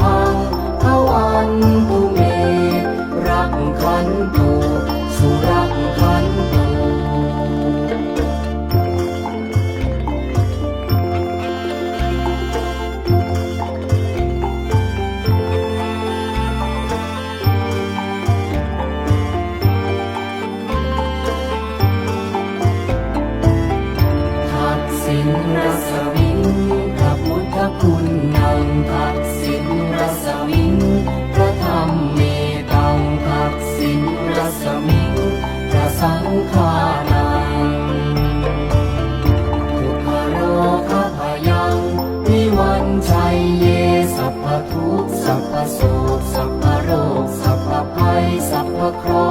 พังเขาอันตุเม รักขันตุสุรักขันตุสิงรัมิ สัพพโสสัพพโรคสัพพภัยสัพพเครา